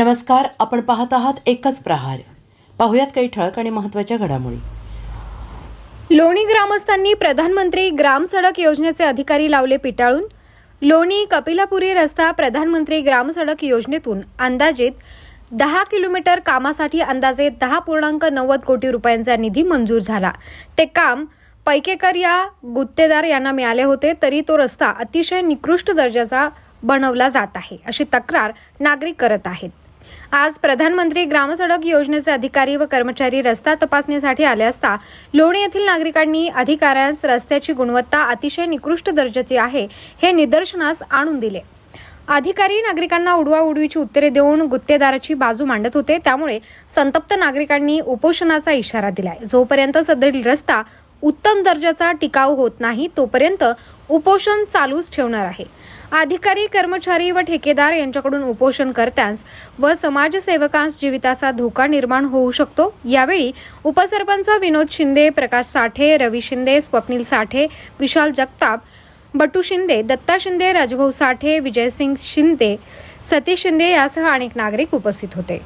नमस्कार आपण पाहत आहात एकच प्रहार. पाहुयात काही ठळक आणि महत्त्वाच्या घडामोडी. लोणी ग्रामस्थांनी प्रधानमंत्री ग्राम सडक योजनेचे अधिकारी लावले पिटाळून. लोणी कपिलापुरी रस्ता प्रधानमंत्री ग्राम सडक योजनेतून अंदाजित दहा किलोमीटर कामासाठी अंदाजे दहा पूर्णांक नव्वद कोटी रुपयांचा निधी मंजूर झाला. ते काम पैकेकर या गुत्तेदार यांना मिळाले होते तरी तो रस्ता अतिशय निकृष्ट दर्जाचा बनवला जात आहे अशी तक्रार नागरिक करत आहेत. आज प्रधानमंत्री ग्रामसडक योजनेचे अधिकारी व कर्मचारी रस्ता तपासणीसाठी आले असता लोणी येथील नागरिकांनी अधिकाऱ्यांस रस्त्याची गुणवत्ता अतिशय निकृष्ट दर्जाची आहे हे निदर्शनास आणून दिले. अधिकारी नागरिकांना उडवाउडवीची उत्तरे देऊन गुत्तेदाराची बाजू मांडत होते. त्यामुळे संतप्त नागरिकांनी उपोषणाचा इशारा दिलाय. जोपर्यंत सदरील रस्ता उत्तम दर्जाचा टिकाऊ होत नाही तोपर्यंत उपोषण चालूच ठेवणार आहे. अधिकारी कर्मचारी व ठेकेदार यांच्याकडून उपोषणकर्त्यांस व समाजसेवकांस जीविताचा धोका निर्माण होऊ शकतो. यावेळी उपसरपंच विनोद शिंदे प्रकाश साठे रवी शिंदे स्वप्नील साठे विशाल जगताप बटू शिंदे दत्ता शिंदे राजभाऊ साठे विजयसिंग शिंदे सतीश शिंदे यासह अनेक नागरिक उपस्थित होते.